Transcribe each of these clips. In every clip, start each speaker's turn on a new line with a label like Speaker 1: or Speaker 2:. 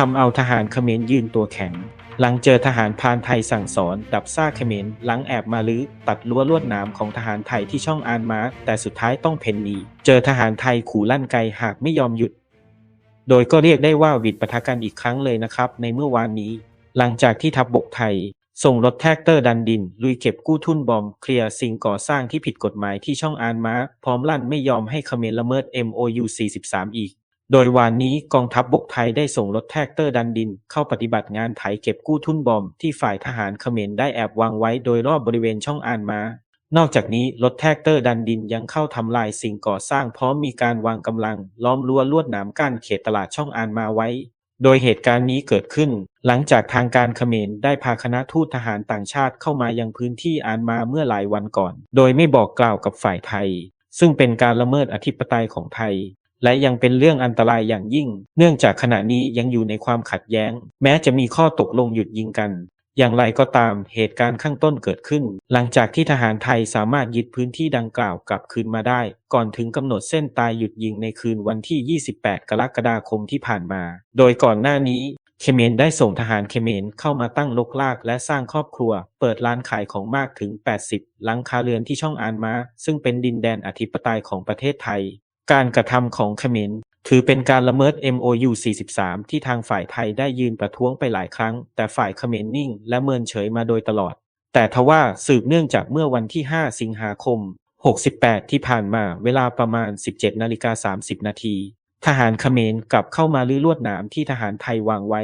Speaker 1: ทำเอาทหารเขมรยืนตัวแข็ง หลังเจอทหารพานไทยสั่งสอน ดับซ่าเขมรหลังแอบมาลื้อตัดรั้วลวดหนามของทหารไทยที่ช่องอานมาแต่สุดท้ายต้องเพ่นหนีเจอทหารไทยขู่ลั่นไกหากไม่ยอมหยุด โดยก็เรียกได้ว่าวิดปะทะกันอีกครั้งเลยนะครับ ในเมื่อวานนี้ หลังจากที่ทัพบบกไทย ส่งรถแท็กเตอร์ดันดิน ลุยเก็บกู้ทุ่นบอมเคลียร์สิ่งก่อสร้างที่ผิดกฎหมายที่ช่องอานมาพร้อมลั่นไม่ยอมให้เขมรละเมิด MOU 43 อีก โดยวานนี้กองทัพบบกไทยได้ส่งรถแท็กเตอร์ดันดิน เข้าปฏิบัติงานไถเก็บกู้ทุ่นบอมที่ฝ่ายทหารเขมรได้แอบวางไว้โดยรอบบริเวณช่องอานมา นอกจากนี้รถแท็กเตอร์ดันดินยังเข้าทำลายสิ่งก่อสร้างพร้อมมีการวางกำลัง ล้อมรั้วลวดหนามกั้นเขตตลาดช่องอานมาไว้ โดยเหตุการณ์นี้เกิดขึ้น หลังจากทางการเขมรได้พาคณะทูตทหารต่างชาติเข้ามายังพื้นที่อานมาเมื่อหลายวันก่อน โดยไม่บอกกล่าวกับฝ่ายไทยซึ่งเป็นการละเมิดอธิปไตยของไทย และยังเป็นเรื่องอันตรายอย่างยิ่ง เนื่องจากขณะนี้ยังอยู่ในความขัดแย้ง แม้จะมีข้อตกลงหยุดยิงกัน อย่างไรก็ตามเหตุการณ์ข้างต้นเกิดขึ้น หลังจากที่ทหารไทยสามารถยึดพื้นที่ดังกล่าวกลับคืนมาได้ ก่อนถึงกำหนดเส้นตายหยุดยิงในคืนวันที่ 28 กรกฎาคมที่ผ่านมา โดยก่อนหน้านี้เคเมรได้ส่งทหารเคเมรเข้ามาตั้งลกลากและสร้างครอบครัว เปิดร้านขายของมากถึง 80 หลังคาเรือนที่ช่องอานมา ซึ่งเป็นดินแดนอธิปไตยของประเทศไทย การกระทำของเขมรถือเป็นการละเมิด MOU 43 ที่ทางฝ่ายไทยได้ยืนประท้วงไปหลายครั้ง แต่ฝ่ายเขมรนิ่ง และเมินเฉยมาโดยตลอด แต่ทว่าสืบเนื่องจากเมื่อวันที่ 5 สิงหาคม 68 ที่ผ่านมาเวลาประมาณ 17นาฬิกา30 นาที ทหารเขมรกลับเข้ามาลื้อลวดหนามที่ทหารไทยวางไว้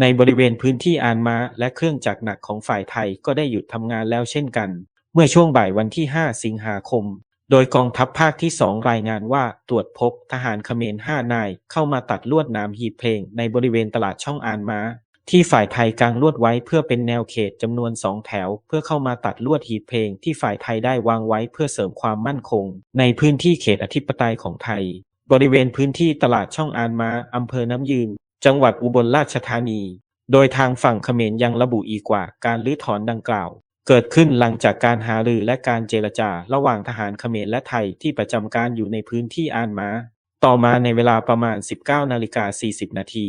Speaker 1: ในบริเวณพื้นที่อานมาและเครื่องจักรหนักของฝ่ายไทยก็ได้หยุดทำงานแล้วเช่นกัน เมื่อช่วงบ่ายวันที่ 5 สิงหาคม โดยกองทัพภาคที่ 2 รายงานว่าตรวจพบทหารเขมร 5 นาย เข้ามาตัดลวดหนามหีบเพลงในบริเวณตลาดช่องอานมาที่ฝ่ายไทยกางลวดไว้เพื่อเป็นแนวเขตจำนวนสองแถว เพื่อเข้ามาตัดลวดหีบเพลงที่ฝ่ายไทยได้วางไว้เพื่อเสริมความมั่นคง ในพื้นที่เขตอธิปไตยของไทย บริเวณพื้นที่ตลาดช่องอานมาอำเภอน้ำยืน จังหวัดอุบลราชธานี โดยทางฝั่งเขมรยังระบุอีกว่าการรื้อถอนดังกล่าว เกิดขึ้นหลังจากการหารือและการเจรจาระหว่างทหารเขมรและไทยที่ประจำการอยู่ในพื้นที่อานมา ต่อมาในเวลาประมาณ 19นาฬิกา40 นาที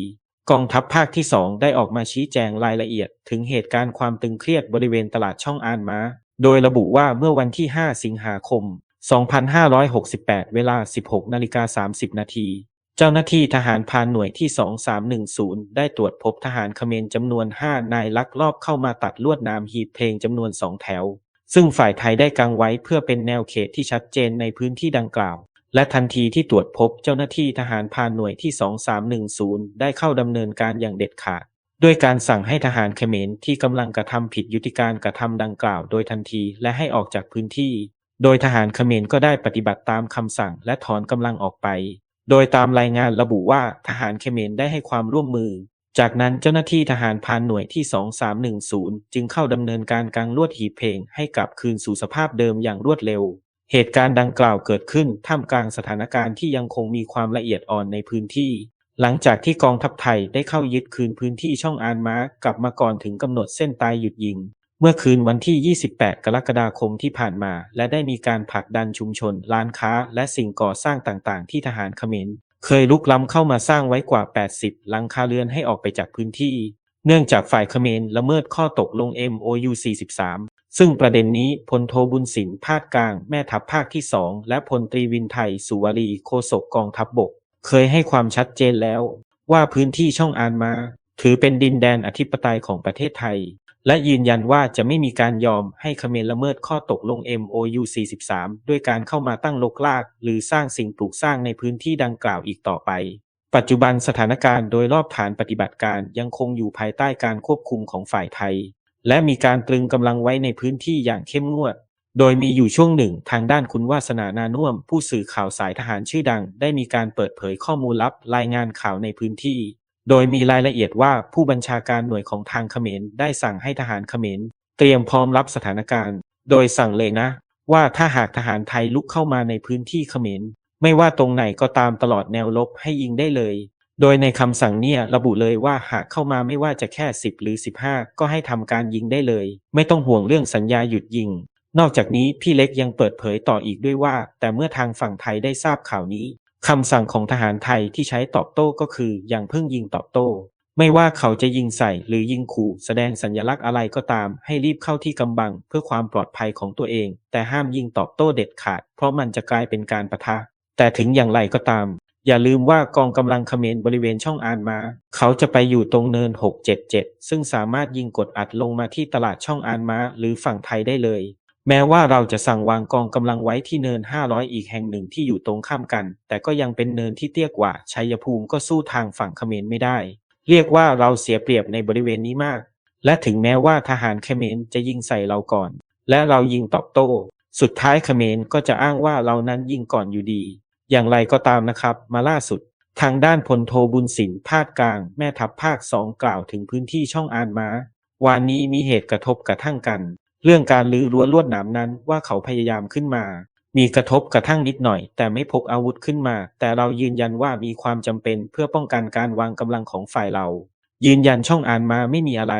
Speaker 1: กองทัพภาคที่ 2 ได้ออกมาชี้แจงรายละเอียด ถึงเหตุการณ์ความตึงเครียดบริเวณตลาดช่องอานมา โดยระบุว่าเมื่อวันที่ 5 สิงหาคม 2568 เวลา 16นาฬิกา30 นาที เจ้าหน้าที่ทหารพรานหน่วยที่ 2310 ได้ตรวจพบทหารเขมรจำนวน 5 นายลักลอบเข้ามาตัดลวดหนามหีบเพลงจำนวน 2 แถว ซึ่งฝ่ายไทยได้กางไว้เพื่อเป็นแนวเขตที่ชัดเจนในพื้นที่ดังกล่าว และทันทีที่ตรวจพบเจ้าหน้าที่ทหารพรานหน่วยที่ 2310 ได้เข้าดำเนินการอย่างเด็ดขาดด้วยการสั่งให้ทหารเขมรที่กำลังกระทำผิดยุติการกระทำดังกล่าวโดยทันทีและให้ออกจากพื้นที่ โดยทหารเขมรก็ได้ปฏิบัติตามคำสั่งและถอนกำลังออกไป โดยตามรายงานระบุว่าทหารเขมรได้ให้ความร่วมมือ จากนั้นเจ้าหน้าที่ทหารพานหน่วยที่ 2310 จึงเข้าดำเนินการกางลวดหีบเพลงให้กลับคืนสู่สภาพเดิมอย่างรวดเร็ว เหตุการณ์ดังกล่าวเกิดขึ้นท่ามกลางสถานการณ์ที่ยังคงมีความละเอียดอ่อนในพื้นที่ หลังจากที่กองทัพไทยได้เข้ายึดคืนพื้นที่ช่องอานมากลับมาก่อนถึงกำหนดเส้นตายหยุดยิง เมื่อคืนวันที่ 28 กรกฎาคมที่ผ่านมา และได้มีการผลักดันชุมชน ร้านค้า และสิ่งก่อสร้างต่างๆ ที่ทหารเขมรเคยลุกล้ำเข้ามาสร้างไว้กว่า 80หลังคาเรือนให้ออกไปจากพื้นที่ เนื่องจากฝ่ายเขมรละเมิดข้อตกลง MOU 43 ซึ่งประเด็นนี้พลโทบุญสินภาคกลาง แม่ทัพภาคที่ 2 และพลตรีวินไทย สุวารีโฆษกกองทัพบบก เคยให้ความชัดเจนแล้ว ว่าพื้นที่ช่องอานมา ถือเป็นดินแดนอธิปไตยของประเทศไทย และยืนยันว่าจะไม่มีการยอมให้เขมรละเมิดข้อตกลง MOU 43 ด้วยการเข้ามาตั้งลกลาก หรือสร้างสิ่งปลูกสร้างในพื้นที่ดังกล่าวอีกต่อไป ปัจจุบันสถานการณ์โดยรอบฐานปฏิบัติการยังคงอยู่ภายใต้การควบคุมของฝ่ายไทย และมีการตรึงกำลังไว้ในพื้นที่อย่างเข้มงวด โดยมีอยู่ช่วงหนึ่งทางด้านคุณวาสนานานุ่มผู้สื่อข่าวสายทหารชื่อดัง ได้มีการเปิดเผยข้อมูลลับรายงานข่าวในพื้นที่ โดยมีรายละเอียดว่าผู้บัญชาการหน่วยของทางเขมรได้สั่งให้ทหารเขมรเตรียมพร้อมรับสถานการณ์ โดยสั่งเลยนะ ว่าถ้าหากทหารไทยลุกเข้ามาในพื้นที่เขมรไม่ว่าตรงไหนก็ตามตลอดแนวรบให้ยิงได้เลย โดยในคำสั่งเนี่ยระบุเลยว่าหากเข้ามาไม่ว่าจะแค่ 10 หรือ 15 ก็ให้ทำการยิงได้เลย ไม่ต้องห่วงเรื่องสัญญาหยุดยิง นอกจากนี้พี่เล็กยังเปิดเผยต่ออีกด้วยว่า แต่เมื่อทางฝั่งไทยได้ทราบข่าวนี้ คำสั่งของทหารไทยที่ใช้ตอบโต้ก็คือ อย่างเพิ่งยิงตอบโต้ ไม่ว่าเขาจะยิงใส่หรือยิงขู่แสดงสัญลักษณ์อะไรก็ตาม ให้รีบเข้าที่กำบังเพื่อความปลอดภัยของตัวเอง แต่ห้ามยิงตอบโต้เด็ดขาด เพราะมันจะกลายเป็นการประทะ แต่ถึงอย่างไรก็ตาม อย่าลืมว่ากองกำลังเขมรบริเวณช่องอานมา เขาจะไปอยู่ตรงเนิน 677 ซึ่งสามารถยิงกดอัดลงมาที่ตลาดช่องอานมาหรือฝั่งไทยได้เลย แม้ว่าเราจะสั่งวางกองกำลังไว้ที่เนิน 500 อีกแห่งหนึ่งที่อยู่ตรงข้ามกัน แต่ก็ยังเป็นเนินที่เตี้ยกว่า ชัยภูมิก็สู้ทางฝั่งเขมรไม่ได้ เรียกว่าเราเสียเปรียบในบริเวณนี้มาก และถึงแม้ว่าทหารเขมรจะยิงใส่เราก่อน และเรายิงตอบโต้ สุดท้ายเขมรก็จะอ้างว่าเรานั้นยิงก่อนอยู่ดี อย่างไรก็ตามนะครับ มาล่าสุด ทางด้านพลโทบุญสินภาคกลาง แม่ทัพภาคสองกล่าวถึงพื้นที่ช่องอานม้าวานนี้มีเหตุกระทบกระทั่งกัน เรื่องการลื้อรั้วลวดหนามนั้นว่าเขาพยายามขึ้นมา มีกระทบกระทั่งนิดหน่อย แต่ไม่พกอาวุธขึ้นมา แต่เรายืนยันว่ามีความจำเป็นเพื่อป้องกันการวางกำลังของฝ่ายเรา ยืนยันช่องอ่านมาไม่มีอะไร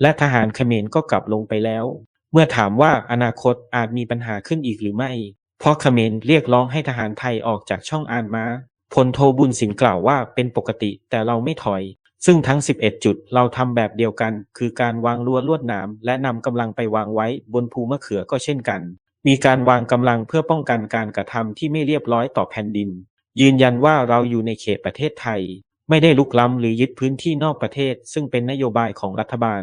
Speaker 1: และทหารเขมรก็กลับลงไปแล้ว เมื่อถามว่าอนาคตอาจมีปัญหาขึ้นอีกหรือไม่ เพราะเขมรเรียกร้องให้ทหารไทยออกจากช่องอ่านมาพลโทบุญสินกล่าวว่าเป็นปกติแต่เราไม่ถอย ซึ่งทั้ง 11 จุดเราทำแบบเดียวกัน คือการวางรั้วลวดหนามและนำกำลังไปวางไว้บนภูมะเขือก็เช่นกัน มีการวางกำลังเพื่อป้องกันการกระทำที่ไม่เรียบร้อยต่อแผ่นดิน ยืนยันว่าเราอยู่ในเขตประเทศไทย ไม่ได้ลุกล้ำหรือยึดพื้นที่นอกประเทศ ซึ่งเป็นนโยบายของรัฐบาล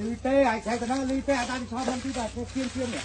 Speaker 2: ลีเต้ไอ้แขกันนะลีเต้อาจารย์ชอบมันที่แบบเพี้ยนเพี้ยนเนี่ย